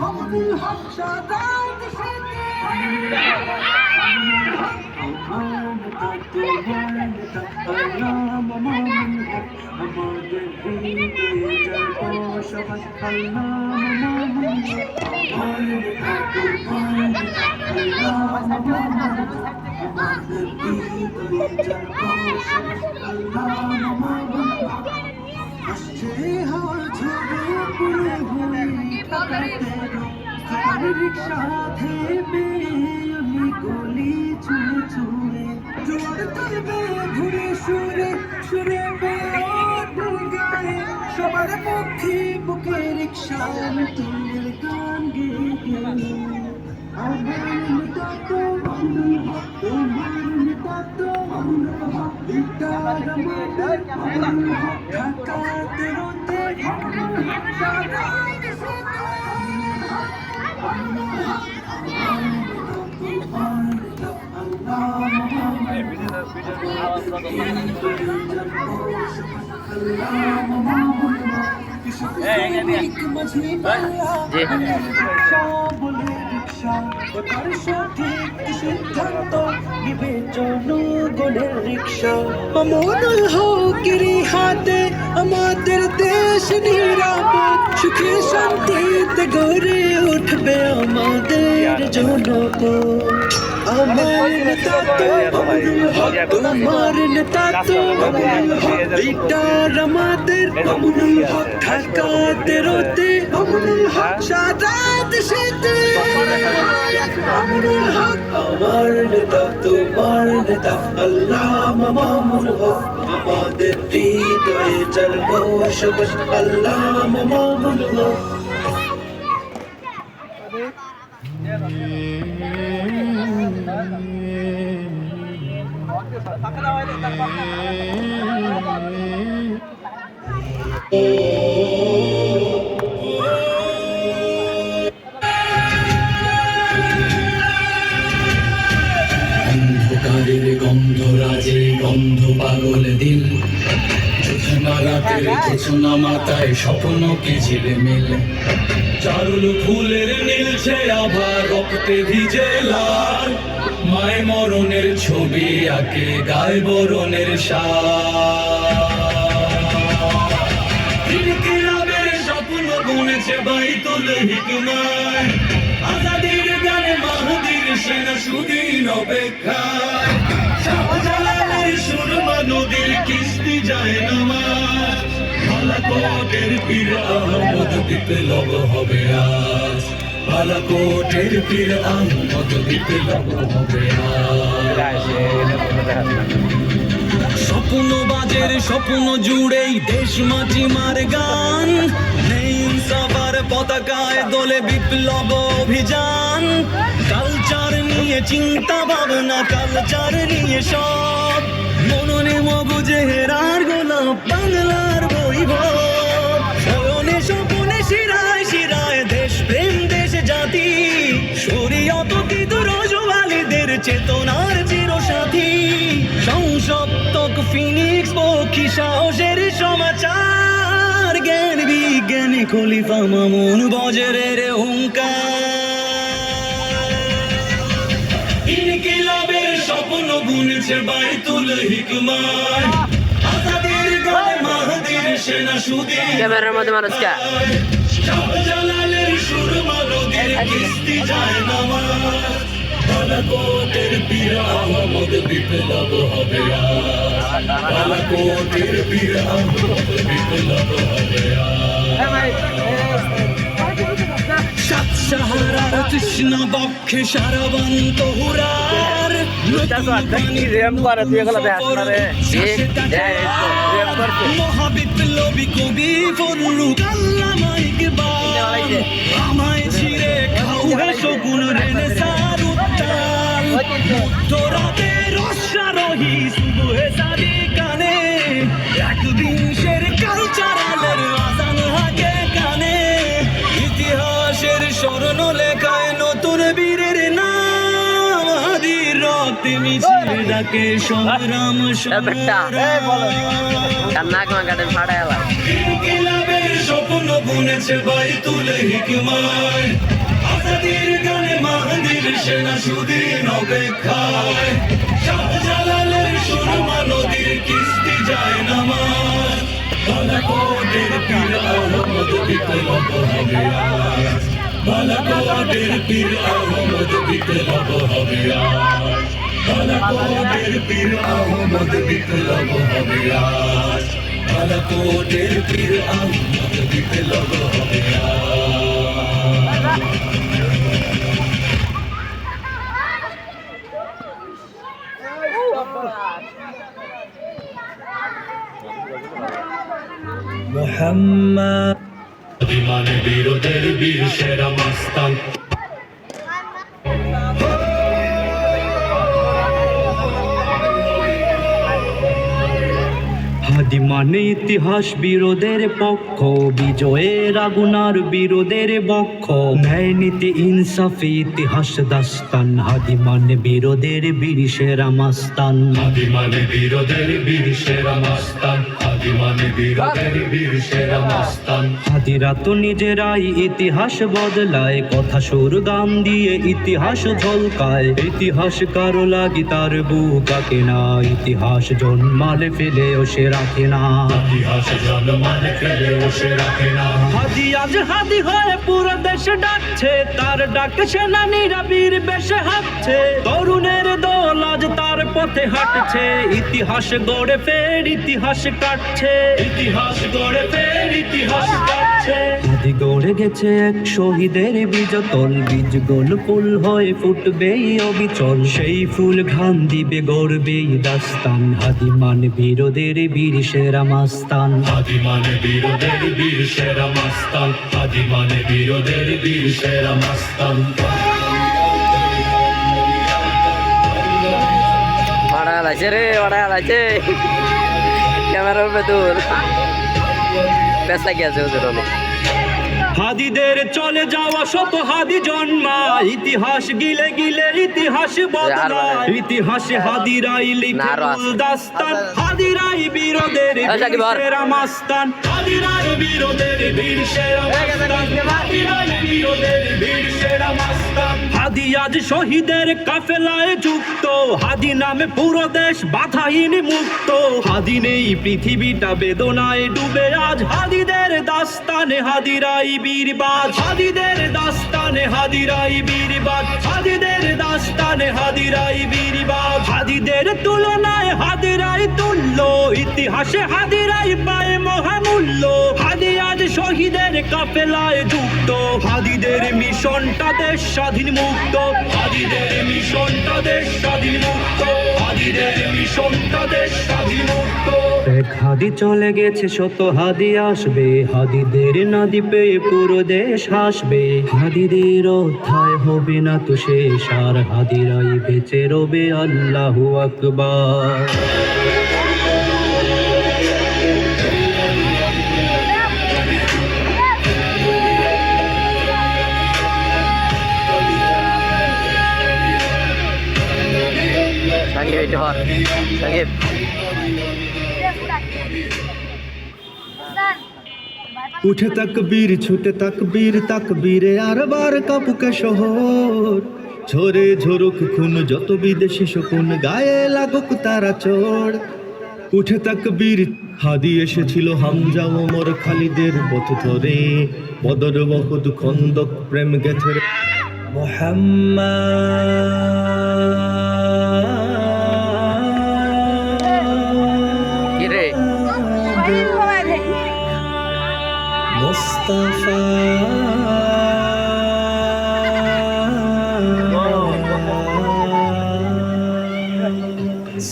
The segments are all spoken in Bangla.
অমরুল হক সাদাই দেশেতে আসছে হাওয়া ঝরে পুরে থেমে আমি গলি ছুঁয়ে ছুঁয়ে জোর তুলবে ঘুরে সুরে সুরে সবার পক্ষে বুকে রিক্সা তুলের গান গেয়ে গেয়ে আমার নেতা আমাদের দেশ নিরাপদ সুখে শান্তিতে গড়ে উঠবে আমাদের জনপদ আমার নেতা তো অমরুল হক তোমার নেতা তো অমরুল হক এটার আমাদের অমরুল হক ঢাকাতে রোতে অমরুল হক সারা দেশেতে নেতা, আল্লাহ অন্ধকারের গন্ধ রাজে গন্ধ পাগল দিল। জোছনা রাতের জোছনা মাথায় স্বপ্ন কে ঝিলে মিল। চারুল ফুলের নীলছে আভার রক্তে ভিজে লাল। মায় মরণের ছবি আঁকে গায় বরণের সার। স্বপ্ন গুনেছে বাইতুল হিকমায়। আজাদির গানে মাহাদির সেনা সুদিন অপেক্ষায়। শাহজালালের সুরমা নদীর কিস্তি যায় নামাজ। বালাকোটের পীর বিপ্লব হবে আজ। বালাকোটের পীর আহমদ বিপ্লব হবে স্বপ্ন বাজের স্বপ্ন জুড়েই দেশ মাটি মার গান। সবার পতাকায় দোলে বিপ্লব অভিযান। কালচার নিয়ে চিন্তা ভাবনা, কালচার নিয়ে সব। মননে মগুজে হেরার গোলাপ বাংলার চেতনার চিরসাথী। সংসপ্তক ফিনিক্স পক্ষী সাহসের সমাচার। জ্ঞান বিজ্ঞানী খলিফা মামুন বজরের হুঙ্কার। ইনকিলাবের স্বপ্ন বুনেছে বাইতুল হিকমায়। আজাদের গায়ে মাহাদির সেনা সুদীর ক্যামেরার মধ্যে মানুষ শাহজালালের সুরমা নদীর কিস্তি যায় নামাজ বালাকোটের পীর আহমদ বিপ্লব হবে আজ বালাকোটের পীর আহমদ বিপ্লব হবে সাত সাহারার তৃষ্ণা বক্ষে সারাবন্ত হুরার। মহাবিপ্লবী কবি ফরুক আল্লামা ইকবাল আমায় ছিঁড়ে রেনেসার উত্তাল তোরাতে রসারোহী সুবহে সাদি কানে। একদিন শের কালচারালের আজান হাকে কানে। ইতিহাসের স্মরণ লেখায় নতুন বীরের নাম। হাদির রক্তে মিছিল ডাকে সংগ্রাম ইনকিলাবের স্বপ্ন বুনেছে বাই তুলে হিকমায়। আজাদির গানে মাহাদির সেনা সুদিন অপেক্ষায়। শাহজালালের সুরমা নদীর কিস্তি যায় নামাজ। বালাকোটের পীর আহমদ বিপ্লব হবে আজ। বালাকোটের পীর আহমদ বিপ্লব হবে আজ। বালাকোটের পীর আহমদ বিপ্লব হবে আজ। বালাকোটের পীর আহমদ বিপ্লব হবে আজ। মোহাম্মদ বিমানে বীরদের বীর সেরা মাস্তান হাদি মানে ইতিহাস বিরোধের পক্ষ, বিজয়ের আগুনার বিরোধের বক্ষ। ন্যায় নীতি, ইনসাফি, ইতিহাস, দাস্তান। হাদি মানে বিরোধের বীর মাস্তান। আদিমানে বীরদের বীর সেরা মাস্তান আদিমানে বীরদের বীর সেরা মাস্তান। হাদিরা তো নিজেরাই ইতিহাস বদলায় কথা সুর গান দিয়ে ইতিহাস ঝলকায়। ইতিহাস কারও লাগি তার বুকাকে না ইতিহাস জন্মালে ফেলেও সে রাখে না। ইতিহাস জন্মালে ফেলে বসে রাখে না। হাদি আজ হাদি হয়ে পুরো দেশ ডাকছে তার ডাক সেনানীরা বীর বেশে হাঁটছে। তরুণের দল পথে হাঁটছে ইতিহাস গড়ে ফের ইতিহাস কাটছে। ইতিহাস গড়ে ফের ইতিহাস কাটছে। হাদি গড়ে গেছে এক শহীদের বীজতল বীজ গোল ফুল হয়ে ফুটবেই অবিচল। সেই ফুল ঘাম দিবে গড়বেই দাস্তান। হাদি মান বীরদের বীর সেরা মাস্তান। আদিমানে বীরদের বীর সেরা মাস্তান। আদিমানে বীরদের বীর সেরা মাস্তান। লাগছে রে ভাড়া লাগছে। ক্যামেরার ভেতর পেশা গেছে ওদের অনেক। হাদিদের চলে যাওয়া শত হাদি জন্মা ইতিহাস গিলে গিলে ইতিহাস বদলায় ইতিহাসে হাদিরাই লিখে দাস্তান হাদিরাই বীরদের। বীরেরা মাস্তান। আদিরাই বীরদের বীর সেরা মাস্তান। আদিরাই বীরদের বীর সেরা মাস্তান। হাদি আজ শহীদের কাফেলায় যুক্ত। হাদি নামে পুরো দেশ বাধাহীন মুক্ত। হাদি নেই পৃথিবীটা বেদনায় ডুবে আজ। হাদিদের দাস্তানে হাদিরাই বীরবাজ। হাদিদের দাস্তানে হাদিরাই বীরবাজ। হাদিদের দাস্তানে হাদিরাই বীরবাজ হাদিদের তুলনায় হাদিরাই তুল্য, ইতিহাসে হাদিরাই পায় মহামূল্য। হাদি আজ শহীদের কাফেলায় যুক্ত। হাদিদের মিশনটা দেশ স্বাধীন মুক্ত। হাদিদের মিশনটা দেশ স্বাধীন মুক্ত। হাদিদের মিশনটা দেশ স্বাধীন মুক্ত। এক হাদি চলে গেছে শত হাদি আসবে। হাদিদের নদী পেয়ে পুরো দেশ হাসবে। হাদিদের অধ্যায় হবে না তো শেষ, আর হাদিরাই বেঁচে রবে আল্লাহু আকবার। সাকিব। উঠে তাকবীর ছুটে তাকবীর তাকবীরে আর বার কাপুকে শহর ঝরে ঝরুক খুন যত বিদেশি শকুন গায়ে লাগুক তারা চোর উঠে তাকবীর হাদি এসেছিল হামজা ওমর খালিদের পথ ধরে বদর বহুদ খন্দক প্রেম গেছে রে। রে। মুস্তাফা।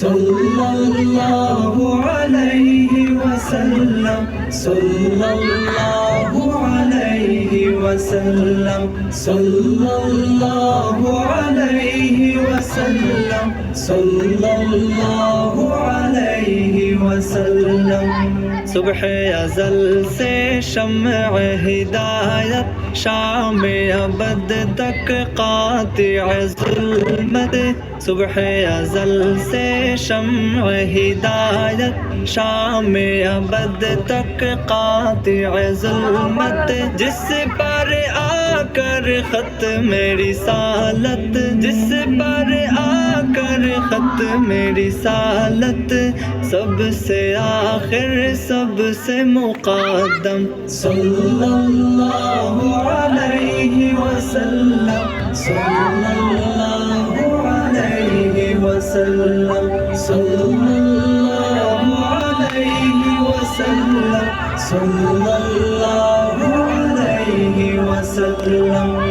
সাল্লাল্লাহু আলাইহি ওয়াসাল্লাম সাল্লাল্লাহু আলাইহি ওয়াসাল্লাম সাল্লাল্লাহু আলাইহি ওয়াসাল্লাম সাল্লাল্লাহু আলাইহি وسلم صبح ازل سے شمع ہدایت شام ابد تک قاطع ظلمت صبح ازل سے شمع ہدایت شام ابد تک قاطع ظلمت جس پر آ کر ختم رسالت جس پر آ کر خط میری سالت سب سے آخر سب سے مقدم صلی اللہ علیہ وسلم صلی اللہ علیہ وسلم صلی اللہ علیہ وسلم صلی اللہ علیہ وسلم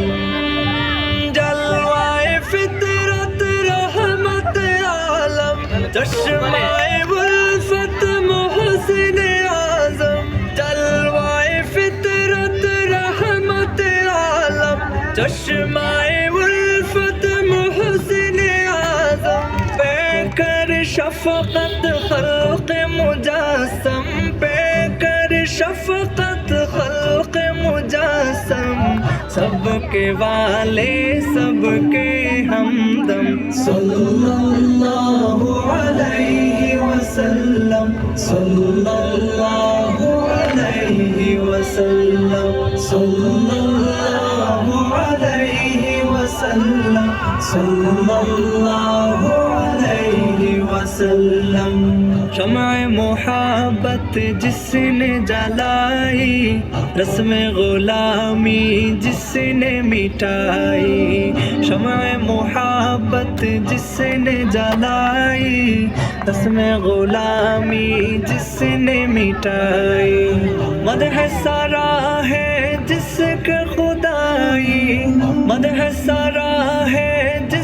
शफकत खल्क मुजासम पे कर शफकत खल्क मुजासम सबके वाले सबके हमदम सल्लल्लाहु अलैहि वसल्लम सल्लल्लाहु अलैहि वसल्लम सल्लल्लाहु अलैहि वसल्लम सल्लल्लाहु وسلم، شمع محبت جس نے جلائی، رسم غلامی جس نے مٹائی، شمع محبت جس نے جلائی، رسم غلامی جس نے مٹائی۔ مدح سارا ہے جس کے خدائی، مدح سارا ہے جس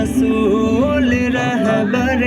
রসুল রহবর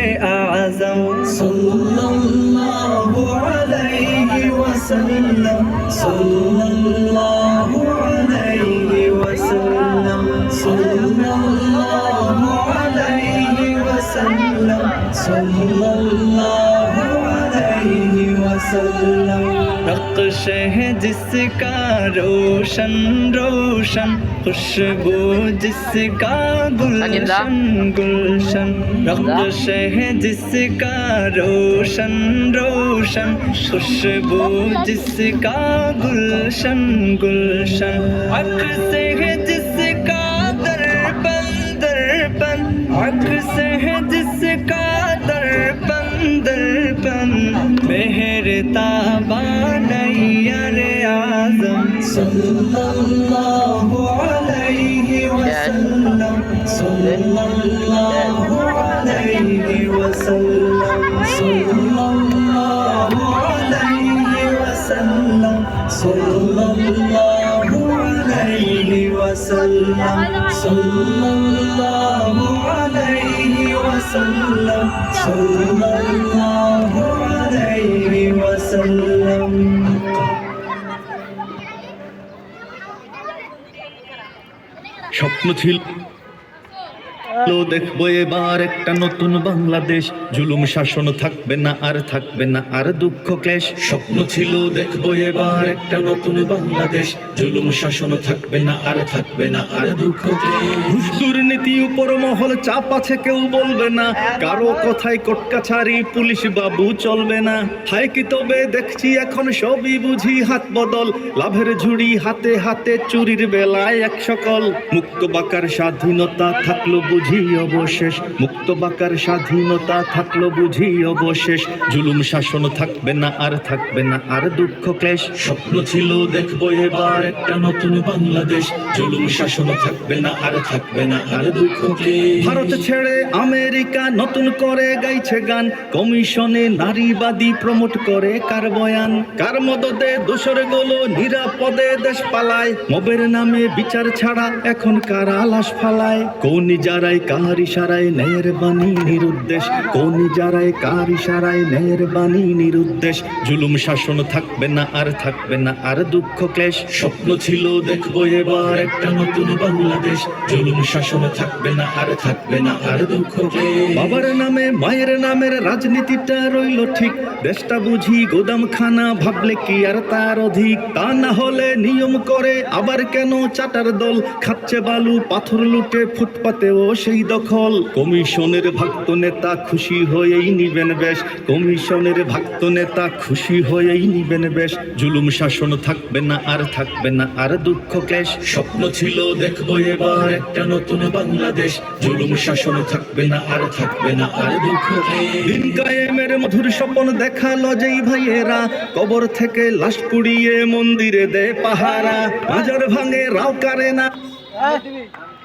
আজম সাল্লাল্লাহু আলাইহি ওয়াসাল্লাম। সাল্লাল্লাহু আলাইহি ওয়াসাল্লাম। সাল্লাল্লাহু আলাইহি ওয়াসাল্লাম। সাল্লাল্লাহু আলাইহি ওয়াসাল্লাম। वसल्लम नक्श है जिसका रोशन रोशन। खुशबू जिसका गुलशन गुलशन। नक्श है जिसका रोशन रोशन। खुशबू जिसका गुलशन गुलशन। अक्स है जिसका दर्पण दर्पण। अक्स है जिसका দর্পণ মেহের তাবানাইয়া রে আজম সাল্লাল্লাহু আলাইহি ওয়াসাল্লাম সাল্লাল্লাহু আলাইহি ওয়াসাল্লাম সাল্লাল্লাহু সাল্লাল্লাহু আলাইহি ওয়াসাল্লাম সাল্লাল্লাহু আলাইহি وسلم صلى الله عليه স্বপ্ন ছিল দেখব এবার একটা নতুন বাংলাদেশ। জুলুম শাসন থাকবে না, আর থাকবে না, আর দুঃখ ক্লেশ। স্বপ্ন ছিল, দেখব এবার একটা নতুন বাংলাদেশ। জুলুম শাসন থাকবে না, আর থাকবে না, আর দুঃখ ক্লেশ। উপর মহল চাপ আছে, কেউ বলবে না। কারও কথায় কটকাছারি পুলিশ বাবু চলবে না। হায় কি তবে দেখছি এখন সবই বুঝি হাত বদল। লাভের ঝুড়ি হাতে হাতে, চুরির বেলায় এক সকল। মুক্ত বাকার স্বাধীনতা থাকল বুঝি অবশেষ, মুক্ত বাকার স্বাধীনতা থাকল বুঝি অবশেষ। জুলুম শাসন থাকবে না, আর থাকবে না আর দুঃখ ক্লেশ। স্বপ্ন ছিল দেখব এবার একটা নতুন বাংলাদেশ। জুলুম শাসন থাকবে না, আর থাকবে না আর দুঃখ ক্লেশ। ভারত ছেড়ে আমেরিকা নতুন করে গাইছে গান। কমিশনে নারীবাদী প্রমোট করে কার বয়ান? কার মদতে দোসরগুলো নিরাপদে দেশ পালায়? মবের নামে বিচার ছাড়া এখন কারা লাশ ফালায়? কোন যারাই কার ইশারায় ন্যায়ের বাণী নিরুদ্দেশ। কোন যারাই কার ইশারায় ন্যায়ের বাণী নিরুদ্দেশ। জুলুম শাসন থাকবে না, আর থাকবে না, আর দুঃখ ক্লেশ। স্বপ্ন ছিল, দেখব এবার একটা নতুন বাংলাদেশ। জুলুম শাসন থাকবে না, আর থাকবে না, আর দুঃখ। বাবার নামে, মায়ের নামের রাজনীতিটা রইল ঠিক। দেশটা বুঝি গোদামখানা, ভাবলে কি আর তার অধিক? তা না হলে নিয়ম করে আবার কেন চাটার দল? খাচ্ছে বালু, পাথর লুটে ফুটপাতেও সেই দখল। কমিশনের ভক্ত নেতা খুশি হয়েই নিবেন বেশ। কমিশনের ভক্ত নেতা খুশি হয়েই নিবেন বেশ। জুলুম শাসন থাকবে না, আর থাকবে না, আর দুঃখ ক্লেশ। স্বপ্ন ছিল, দেখব এবার একটা নতুন বাংলাদেশ। জুলুম শাসন থাকবে না, আর থাকবে না, আর দুঃখ। দিন কায়েমের মধুর স্বপন দেখাল যেই ভাইয়েরা। কবর থেকে লাশ পুড়িয়ে মন্দিরে দে পাহারা। বাজার ভাঙে রাও কারে না।